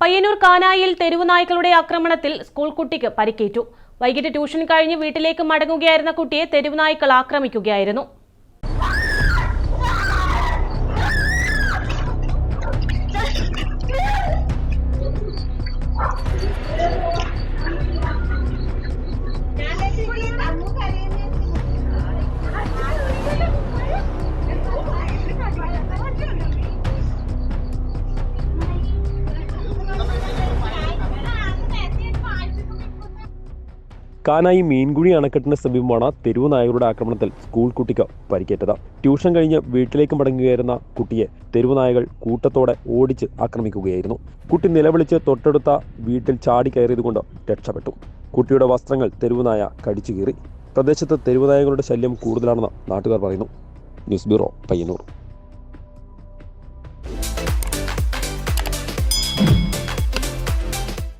പയ്യന്നൂർ കാനായിൽ തെരുവുനായ്ക്കളുടെ ആക്രമണത്തിൽ സ്കൂൾ കുട്ടിക്ക് പരിക്കേറ്റു. വൈകിട്ട് ട്യൂഷൻ കഴിഞ്ഞ് വീട്ടിലേക്ക് മടങ്ങുകയായിരുന്ന കുട്ടിയെ തെരുവുനായ്ക്കൾ ആക്രമിക്കുകയായിരുന്നു. കാനായി മീൻകുഴി അണക്കെട്ടിന് സമീപമാണ് തെരുവ് നായകളുടെ ആക്രമണത്തിൽ സ്കൂൾ കുട്ടിക്ക് പരിക്കേറ്റത്. ട്യൂഷൻ കഴിഞ്ഞ് വീട്ടിലേക്ക് മടങ്ങുകയായിരുന്ന കുട്ടിയെ തെരുവ് നായകൾ കൂട്ടത്തോടെ ഓടിച്ച് ആക്രമിക്കുകയായിരുന്നു. കുട്ടി നിലവിളിച്ച് തൊട്ടടുത്ത വീട്ടിൽ ചാടി കയറിയതുകൊണ്ട് രക്ഷപ്പെട്ടു. കുട്ടിയുടെ വസ്ത്രങ്ങൾ തെരുവ് നായ കടിച്ചു കീറി. പ്രദേശത്ത് തെരുവ് നായകളുടെ ശല്യം കൂടുതലാണെന്ന് നാട്ടുകാർ പറയുന്നു. News bureau Payyanur.